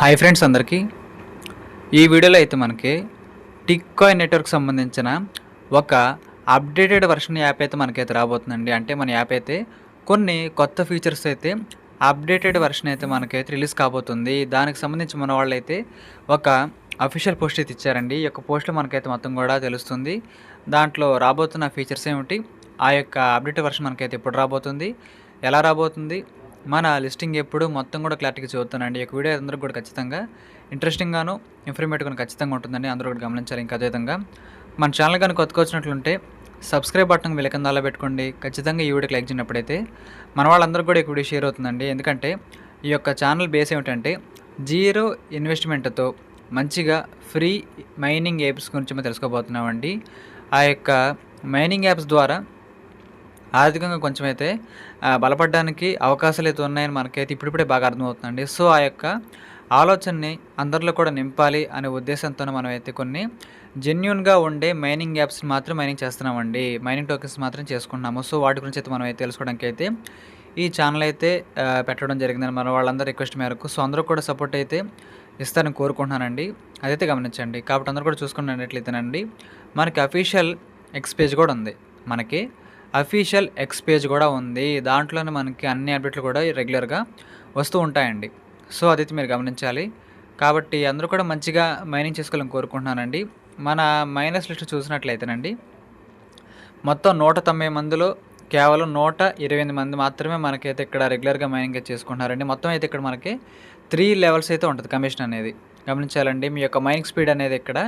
Hi friends అందరికీ. ఈ వీడియోలో అయితే మనకి టిక్కాయ్ నెట్వర్క్ సంబంధించిన ఒక అప్డేటెడ్ వర్షన్ యాప్ అయితే మనకైతే రాబోతుందండి. అంటే మన యాప్ అయితే కొన్ని కొత్త ఫీచర్స్ అయితే అప్డేటెడ్ వర్షన్ అయితే మనకైతే రిలీజ్ కాబోతుంది. దానికి సంబంధించి మన వాళ్ళైతే ఒక అఫీషియల్ పోస్ట్ అయితే ఇచ్చారండి. ఈ యొక్క పోస్ట్లో మనకైతే మొత్తం కూడా తెలుస్తుంది. దాంట్లో రాబోతున్న ఫీచర్స్ ఏమిటి? ఆ యొక్క అప్డేట్ వర్షన్ మనకైతే ఎప్పుడు రాబోతుంది? ఎలా రాబోతుంది? మన లిస్టింగ్ ఎప్పుడు మొత్తం కూడా క్లారిటీగా చదువుతానండి ఈ వీడియో అందరూ కూడా ఖచ్చితంగా ఇంట్రెస్టింగ్గాను ఇన్ఫర్మేటివ్గా ఖచ్చితంగా ఉంటుందండి. అందరూ కూడా గమనించాలి ఇంకా అదేవిధంగా మన ఛానల్ కానీ కొత్తగా వచ్చినట్లుంటే సబ్స్క్రైబ్ బటన్ విలకందాలో పెట్టుకోండి. ఖచ్చితంగా ఈ వీడియోకి లైక్ చేసినప్పుడైతే మన వాళ్ళందరూ కూడా ఈ వీడియో షేర్ అవుతుందండి. ఎందుకంటే ఈ యొక్క ఛానల్ బేస్ ఏమిటంటే జీరో ఇన్వెస్ట్మెంట్తో మంచిగా ఫ్రీ మైనింగ్ యాప్స్ గురించి మనం తెలుసుకోబోతున్నామండి. ఆ యొక్క మైనింగ్ యాప్స్ ద్వారా ఆర్థికంగా కొంచెం అయితే బలపడడానికి అవకాశాలు అయితే ఉన్నాయని మనకైతే ఇప్పుడిప్పుడే బాగా అర్థమవుతుందండి. సో ఆ యొక్క ఆలోచనని అందరిలో కూడా నింపాలి అనే ఉద్దేశంతో మనం అయితే కొన్ని జెన్యున్గా ఉండే మైనింగ్ యాప్స్ మాత్రం మైనింగ్ చేస్తున్నామండి. మైనింగ్ టోకెన్స్ మాత్రం చేసుకుంటున్నాము. సో వాటి గురించి అయితే మనం అయితే తెలుసుకోవడానికి అయితే ఈ ఛానల్ అయితే పెట్టడం జరిగిందని మన వాళ్ళందరూ రిక్వెస్ట్ మేరకు. సో అందరూ కూడా సపోర్ట్ అయితే ఇస్తారని కోరుకుంటున్నానండి. అదైతే గమనించండి. కాబట్టి అందరూ కూడా చూసుకున్నట్లయితేనండి మనకి అఫీషియల్ ఎక్స్ పేజ్ కూడా ఉంది. మనకి అఫీషియల్ ఎక్స్ పేజ్ కూడా ఉంది. దాంట్లోనే మనకి అన్ని అప్డేట్లు కూడా రెగ్యులర్గా వస్తూ ఉంటాయండి. సో అదైతే మీరు గమనించాలి. కాబట్టి అందరూ కూడా మంచిగా మైనింగ్ చేసుకోవాలని కోరుకుంటున్నానండి. మన మైనస్ లిస్ట్ చూసినట్లయితేనండి మొత్తం నూట తొంభై మందిలో కేవలం నూట ఇరవై ఎనిమిది మంది మాత్రమే మనకైతే ఇక్కడ రెగ్యులర్గా మైనింగ్ అయితే చేసుకుంటున్నారండి. మొత్తం అయితే ఇక్కడ మనకి త్రీ లెవెల్స్ అయితే ఉంటుంది కమిషన్ అనేది. గమనించాలండి మీ యొక్క మైనింగ్ స్పీడ్ అనేది ఇక్కడ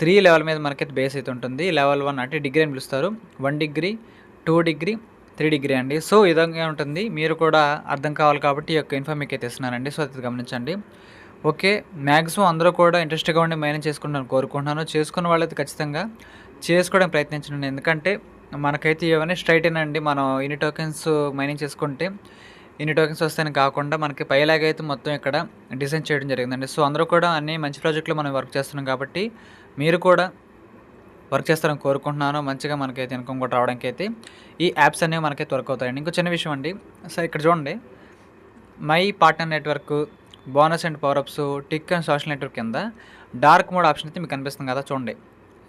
త్రీ లెవెల్ మీద మనకైతే బేస్ అయితే ఉంటుంది. లెవెల్ వన్ అంటే డిగ్రీ అని పిలుస్తారు. One degree two degree three degree అండి. సో ఈ విధంగా ఉంటుంది. మీరు కూడా అర్థం కావాలి కాబట్టి ఈ యొక్క ఇన్ఫో మీకు అయితే ఇస్తున్నానండి. సో అది గమనించండి. ఓకే మ్యాక్సిమం అందరూ కూడా ఇంట్రెస్ట్గా ఉండి మైనింగ్ చేసుకుంటాను కోరుకుంటున్నాను. చేసుకున్న వాళ్ళైతే ఖచ్చితంగా చేసుకోవడానికి ప్రయత్నించండి. ఎందుకంటే మనకైతే ఇవన్నీ స్ట్రైట్ అండి? మనం ఇన్ని టోకెన్స్ మైనింగ్ చేసుకుంటే ఇన్ని టోకెన్స్ వస్తాయని కాకుండా మనకి పైలాగా అయితే మొత్తం ఇక్కడ డిజైన్ చేయడం జరిగిందండి. సో అందరూ కూడా అన్ని మంచి ప్రాజెక్టులు మనం వర్క్ చేస్తున్నాం కాబట్టి మీరు కూడా వర్క్ చేస్తారని కోరుకుంటున్నాను. మంచిగా మనకైతే ఇన్కమ్ కూడా రావడానికి అయితే ఈ యాప్స్ అనేవి మనకైతే వర్క్ అవుతాయండి. ఇంకో చిన్న విషయం అండి. సార్ ఇక్కడ చూడండి. My partner network bonus and power ups tick and social network కింద డార్క్ మోడ్ ఆప్షన్ అయితే మీకు కనిపిస్తుంది కదా చూడండి.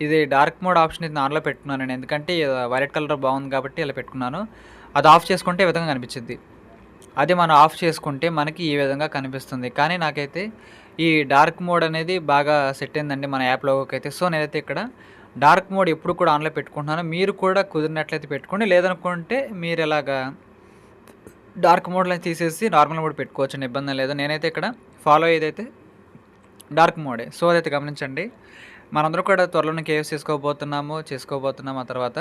ఇది డార్క్ మోడ్ ఆప్షన్ అయితే ఆన్లో పెట్టుకున్నాను నేను ఎందుకంటే వైలెట్ కలర్ బాగుంది కాబట్టి ఇలా పెట్టుకున్నాను. అది ఆఫ్ చేసుకుంటే ఈ విధంగా కనిపించింది అది మనం ఆఫ్ చేసుకుంటే మనకి ఈ విధంగా కనిపిస్తుంది. కానీ నాకైతే ఈ డార్క్ మోడ్ అనేది బాగా సెట్ అయిందండి మన యాప్ లోగోకి అయితే. సో నేనైతే ఇక్కడ డార్క్ మోడ్ ఎప్పుడు కూడా ఆన్లో పెట్టుకుంటున్నాను. మీరు కూడా కుదిరినట్లయితే పెట్టుకోండి. లేదనుకుంటే మీరు ఎలాగా డార్క్ మోడ్లో తీసేసి నార్మల్ మోడ్ పెట్టుకోవచ్చు ఇబ్బంది లేదు. నేనైతే ఇక్కడ ఫాలో అయ్యేదైతే డార్క్ మోడే. సో అదైతే గమనించండి. మనందరూ కూడా త్వరలోనే కేవీసీ చేసుకోబోతున్నాము చేసుకోబోతున్నాము. ఆ తర్వాత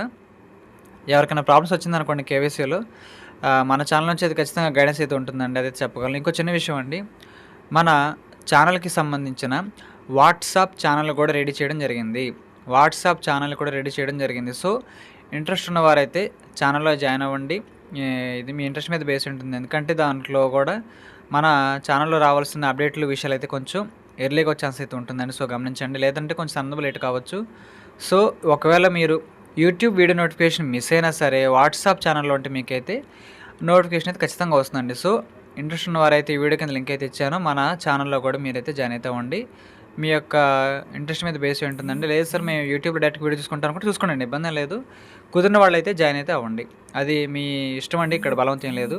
ఎవరికైనా ప్రాబ్లమ్స్ వచ్చిందనుకోండి కేవీసీలో మన ఛానల్ నుంచి అయితే ఖచ్చితంగా గైడెన్స్ అయితే ఉంటుందండి. అదైతే చెప్పగలను. ఇంకో చిన్న విషయం అండి. మన ఛానల్కి సంబంధించిన వాట్సాప్ ఛానల్ కూడా రెడీ చేయడం జరిగింది. వాట్సాప్ ఛానల్ కూడా రెడీ చేయడం జరిగింది. సో ఇంట్రెస్ట్ ఉన్నవారైతే ఛానల్లో జాయిన్ అవ్వండి. ఇది మీ ఇంట్రెస్ట్ మీద బేస్ ఉంటుంది. ఎందుకంటే దాంట్లో కూడా మన ఛానల్లో రావాల్సిన అప్డేట్లు విషయాలు అయితే కొంచెం ఎర్లీగా వచ్చే ఛాన్స్ అయితే ఉంటుందండి. సో గమనించండి. లేదంటే కొంచెం సందర్భం లేట్ కావచ్చు. సో ఒకవేళ మీరు యూట్యూబ్ వీడియో నోటిఫికేషన్ మిస్ అయినా సరే వాట్సాప్ ఛానల్లో ఉంటే మీకైతే నోటిఫికేషన్ అయితే ఖచ్చితంగా వస్తుందండి. సో ఇంట్రెస్ట్ ఉన్న వారైతే ఈ వీడియో కింద లింక్ అయితే ఇచ్చాను. మన ఛానల్లో కూడా మీరైతే జాయిన్ అయితే అవ్వండి. మీ యొక్క ఇంట్రెస్ట్ మీద బేస్ ఉంటుందండి. లేదు సార్ మేము యూట్యూబ్ డైరెక్ట్ వీడియో చూసుకుంటాం అనుకుంటే చూసుకోండి ఇబ్బంది లేదు. కుదిరిన వాళ్ళైతే జాయిన్ అయితే అవ్వండి. అది మీ ఇష్టం అండి ఇక్కడ బలవంతం లేదు.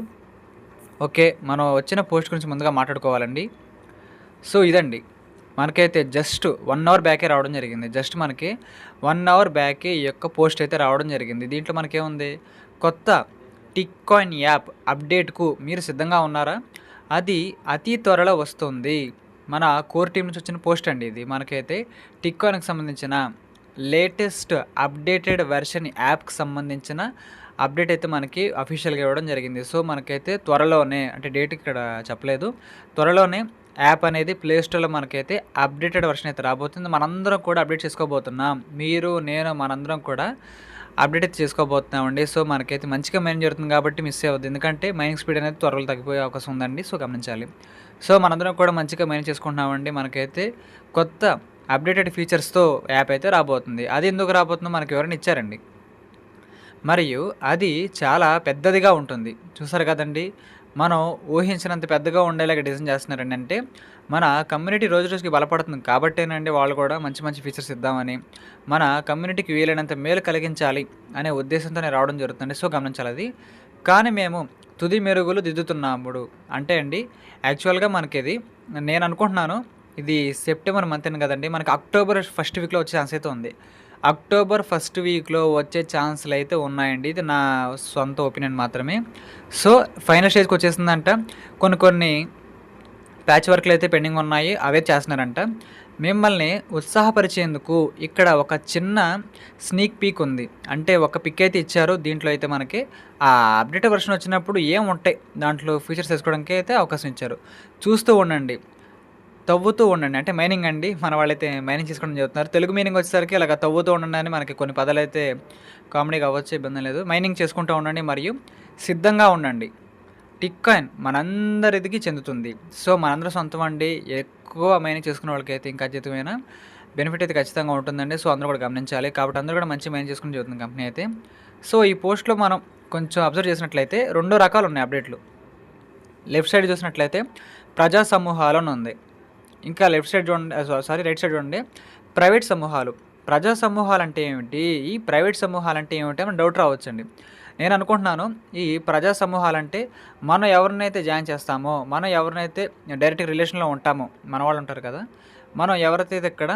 ఓకే మనం వచ్చిన పోస్ట్ గురించి ముందుగా మాట్లాడుకోవాలండి. సో ఇదండి. మనకైతే జస్ట్ వన్ అవర్ బ్యాకే రావడం జరిగింది. జస్ట్ మనకి వన్ అవర్ బ్యాకే ఈ యొక్క పోస్ట్ అయితే రావడం జరిగింది. దీంట్లో మనకేముంది? కొత్త టిక్ కాయిన్ యాప్ అప్డేట్కు మీరు సిద్ధంగా ఉన్నారా? అది అతి త్వరలో వస్తుంది. మన కోర్ టీం నుంచి వచ్చిన పోస్ట్ అండి ఇది. మనకైతే టిక్కాయిన్కి సంబంధించిన లేటెస్ట్ అప్డేటెడ్ వెర్షన్ యాప్కి సంబంధించిన అప్డేట్ అయితే మనకి అఫీషియల్గా ఇవ్వడం జరిగింది. సో మనకైతే త్వరలోనే అంటే డేట్ ఇక్కడ చెప్పలేదు. త్వరలోనే యాప్ అనేది ప్లే స్టోర్లో మనకైతే అప్డేటెడ్ వర్షన్ అయితే రాబోతుంది. మనందరం కూడా అప్డేట్ చేసుకోబోతున్నాం. మీరు నేను మనందరం కూడా అప్డేట్ అయితే చేసుకోబోతున్నామండి. సో మనకైతే మంచిగా మైన్ జరుగుతుంది కాబట్టి మిస్ అవ్వద్దు. ఎందుకంటే మైనింగ్ స్పీడ్ అనేది త్వరలో తగ్గిపోయే అవకాశం ఉందండి. సో గమనించాలి. సో మనందరం కూడా మంచిగా మేనేజ్ చేసుకుంటున్నామండి. మనకైతే కొత్త అప్డేటెడ్ ఫీచర్స్తో యాప్ అయితే రాబోతుంది. అది ఎందుకు రాబోతుందో మనకి ఎవరైనా ఇచ్చారండి. మరియు అది చాలా పెద్దదిగా ఉంటుంది. చూసారు కదండి? మనం ఊహించినంత పెద్దగా ఉండేలాగా డిజైన్ చేస్తున్నారండి. అంటే మన కమ్యూనిటీ రోజు రోజుకి బలపడుతుంది. కాబట్టేనండి వాళ్ళు కూడా మంచి మంచి ఫీచర్స్ ఇద్దామని మన కమ్యూనిటీకి వీలైనంత మేలు కలిగించాలి అనే ఉద్దేశంతోనే రావడం జరుగుతుంది సో గమనించాలి అది. కానీ మేము తుది మెరుగులు దిద్దుతున్నాముడు. అంటే అండి యాక్చువల్గా మనకి ఇది నేను అనుకుంటున్నాను ఇది సెప్టెంబర్ మంత్ అని కదండి మనకి అక్టోబర్ ఫస్ట్ వీక్లో వచ్చే ఛాన్స్ అయితే ఉంది. అక్టోబర్ ఫస్ట్ వీక్లో వచ్చే ఛాన్సులు అయితే ఉన్నాయండి ఇది నా సొంత ఒపీనియన్ మాత్రమే. సో ఫైనల్ స్టేజ్కి వచ్చేసిందంట కొన్ని కొన్ని ప్యాచ్ వర్క్లు అయితే పెండింగ్ ఉన్నాయి అవే చేస్తున్నారంట. మిమ్మల్ని ఉత్సాహపరిచేందుకు ఇక్కడ ఒక చిన్న స్నీక్ పీక్ ఉంది. అంటే ఒక పిక్ అయితే ఇచ్చారు. దీంట్లో అయితే మనకి ఆ అప్డేట్ వర్షన్ వచ్చినప్పుడు ఏం ఉంటాయి? దాంట్లో ఫీచర్స్ వేసుకోవడానికి అయితే అవకాశం ఇచ్చారు. చూస్తూ ఉండండి. తవ్వుతూ ఉండండి. అంటే మైనింగ్ అండి. మన వాళ్ళైతే మైనింగ్ చేసుకోవడం చెబుతున్నారు తెలుగు మీనింగ్ వచ్చేసరికి ఇలాగ తవ్వుతూ ఉండండి అని మనకి కొన్ని పదాలు అయితే కామెడీగా అవ్వచ్చు ఇబ్బంది లేదు. మైనింగ్ చేసుకుంటూ ఉండండి మరియు సిద్ధంగా ఉండండి. టిక్ కాయిన్ మనందరిదికి చెందుతుంది. సో మనందరం సొంతం అండి. ఎక్కువ మైనింగ్ చేసుకున్న వాళ్ళకైతే ఇంకా అద్భుతమైన బెనిఫిట్ అయితే ఖచ్చితంగా ఉంటుందండి. సో అందరూ కూడా గమనించాలి. కాబట్టి అందరూ కూడా మంచి మైనింగ్ చేసుకుని జరుగుతుంది కంపెనీ అయితే. సో ఈ పోస్ట్లో మనం కొంచెం అబ్జర్వ్ చేసినట్లయితే రెండు రకాలు ఉన్నాయి అప్డేట్లు లెఫ్ట్ సైడ్ చూసినట్లయితే ప్రజా సమూహాలను ఉంది. ఇంకా లెఫ్ట్ సైడ్ చూడండి సారీ రైట్ సైడ్ చూడండి. ప్రైవేట్ సమూహాలు. ప్రజా సమూహాలు అంటే ఏమిటి? ఈ ప్రైవేట్ సమూహాలు అంటే ఏమిటి అని డౌట్ రావచ్చండి. నేను అనుకుంటున్నాను ఈ ప్రజా సమూహాలంటే మనం ఎవరినైతే జాయిన్ చేస్తామో మనం ఎవరినైతే డైరెక్ట్ రిలేషన్లో ఉంటామో మన వాళ్ళు ఉంటారు కదా మనం ఎవరైతే ఇక్కడ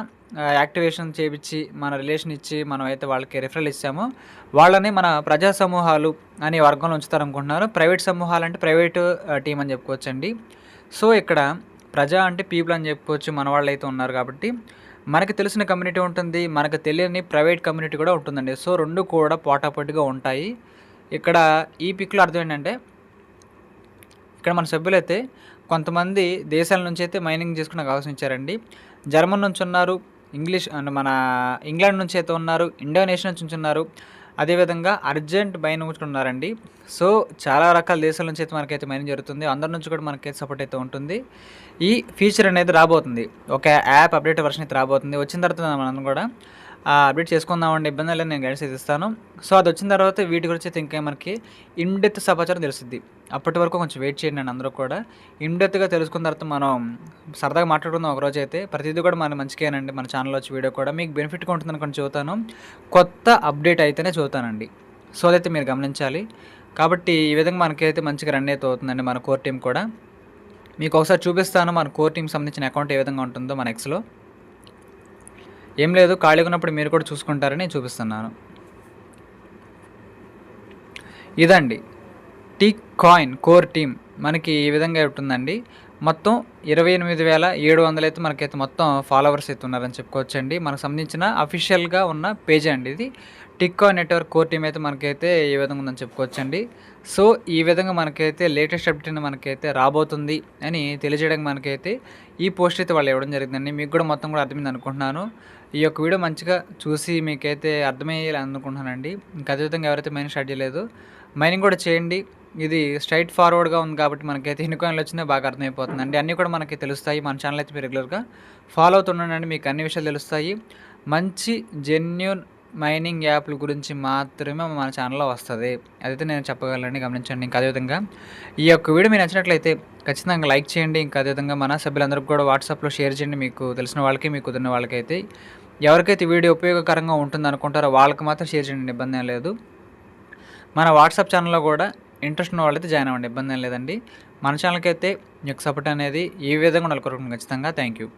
యాక్టివేషన్ చేపించి మన రిలేషన్ ఇచ్చి మనం అయితే వాళ్ళకి రిఫరల్ ఇచ్చామో వాళ్ళని మన ప్రజా సమూహాలు అనే వర్గంలో ఉంచుతారనుకుంటున్నారు. ప్రైవేట్ సమూహాలు అంటే ప్రైవేటు టీం అని చెప్పుకోవచ్చండి. సో ఇక్కడ ప్రజా అంటే పీపుల్ అని చెప్పుకోవచ్చు మన వాళ్ళు అయితే ఉన్నారు కాబట్టి. మనకి తెలిసిన కమ్యూనిటీ ఉంటుంది మనకు తెలియని ప్రైవేట్ కమ్యూనిటీ కూడా ఉంటుందండి. సో రెండు కూడా పోటాపోటీగా ఉంటాయి. ఇక్కడ ఈ పిక్లో అర్థం ఏంటంటే ఇక్కడ మన సభ్యులైతే కొంతమంది దేశాల నుంచి అయితే మైనింగ్ చేసుకునే అవకాశం ఇచ్చారండి. జర్మన్ నుంచి ఉన్నారు ఇంగ్లీష్ అండ్ మన ఇంగ్లాండ్ నుంచి అయితే ఉన్నారు ఇండోనేషియా నుంచి ఉన్నారు అదేవిధంగా అర్జెంట్ బైన్ ఉన్నారండి. సో చాలా రకాల దేశాల నుంచి అయితే మనకైతే మైనింగ్ జరుగుతుంది. అందరి నుంచి కూడా మనకైతే సపోర్ట్ అయితే ఉంటుంది. ఈ ఫీచర్ అనేది రాబోతుంది. ఒక యాప్ అప్డేట్ వర్షన్ అయితే రాబోతుంది. వచ్చిన తర్వాత మనం కూడా అప్డేట్ చేసుకుందామండి ఇబ్బంది లేదు నేను గైడెన్స్ అయితే ఇస్తాను. సో అది వచ్చిన తర్వాత వీటి గురించి అయితే ఇంకా మనకి ఇన్డెత్ సమాచారం తెలుస్తుంది. అప్పటి వరకు కొంచెం వెయిట్ చేయండి అండి అందరూ కూడా. ఇన్డెత్గా తెలుసుకున్న తర్వాత మనం సరదాగా మాట్లాడుకుందాం ఒకరోజు అయితే. ప్రతిదీ కూడా మన మంచిగానండి మన ఛానల్ వచ్చి వీడియో కూడా మీకు బెనిఫిట్గా ఉంటుందని కొంచెం చూతాను కొత్త అప్డేట్ అయితేనే చూతానండి సో అదైతే మీరు గమనించాలి. కాబట్టి ఈ విధంగా మనకైతే మంచిగా రన్ అయితే అవుతుందండి మన కోర్ టీం కూడా. మీకు ఒకసారి చూపిస్తాను మన కోర్ టీం సంబంధించిన అకౌంట్ ఏ విధంగా ఉంటుందో మన ఎక్స్లో ఏం లేదు ఖాళీగా ఉన్నప్పుడు మీరు కూడా చూసుకుంటారని చూపిస్తున్నాను. ఇదండి. టీ కాయిన్ కోర్ టీమ్ మనకి ఈ విధంగా ఉంటుందండి. మొత్తం ఇరవై ఎనిమిది వేల ఏడు వందలు అయితే మనకైతే మొత్తం ఫాలోవర్స్ అయితే ఉన్నారని చెప్పుకోవచ్చండి. మనకు సంబంధించిన అఫీషియల్గా ఉన్న పేజ్ అండి ఇది. టిక్కో నెట్వర్క్ కోర్ టీమ్ అయితే మనకైతే ఈ విధంగా ఉందని చెప్పుకోవచ్చండి. సో ఈ విధంగా మనకైతే లేటెస్ట్ అప్డేట్ మనకైతే రాబోతుంది అని తెలియజేయడానికి మనకైతే ఈ పోస్ట్ అయితే వాళ్ళు ఇవ్వడం జరిగిందండి. మీకు కూడా మొత్తం కూడా అర్థమైంది అనుకుంటున్నాను. ఈ యొక్క వీడియో మంచిగా చూసి మీకైతే అర్థమయ్యేలా అనుకుంటున్నానండి. ఇంకా అదేవిధంగా ఎవరైతే మైనింగ్ స్టార్ట్ చేయలేదు మైనింగ్ కూడా చేయండి. ఇది స్ట్రైట్ ఫార్వర్డ్గా ఉంది కాబట్టి మనకైతే ఎన్ని కాయిన్లు వచ్చినా బాగా అర్థమైపోతుంది. అండి అన్నీ కూడా మనకి తెలుస్తాయి. మన ఛానల్ అయితే మీరు రెగ్యులర్గా ఫాలో అవుతుండండి. మీకు అన్ని విషయాలు తెలుస్తాయి. మంచి జెన్యున్ మైనింగ్ యాప్ల గురించి మాత్రమే మన ఛానల్లో వస్తుంది. అదైతే నేను చెప్పగలండి గమనించండి. ఇంకా అదేవిధంగా ఈ యొక్క వీడియో మీరు నచ్చినట్లయితే ఖచ్చితంగా లైక్ చేయండి. ఇంకా అదేవిధంగా మన సభ్యులందరికీ కూడా వాట్సాప్లో షేర్ చేయండి. మీకు తెలిసిన వాళ్ళకి మీకు కుదిరిన వాళ్ళకైతే. ఎవరికైతే వీడియో ఉపయోగకరంగా ఉంటుంది అనుకుంటారో వాళ్ళకి మాత్రం షేర్ చేయండి. ఇబ్బంది లేదు. మన వాట్సాప్ ఛానల్లో కూడా ఇంట్రెస్ట్ ఉన్న వాళ్ళైతే జాయిన్ అవ్వండి ఇబ్బంది ఏం లేదండి. మన ఛానల్కి అయితే మీకు సపోర్ట్ అనేది ఏ విధంగా ఉండాలి ఖచ్చితంగా. Thank you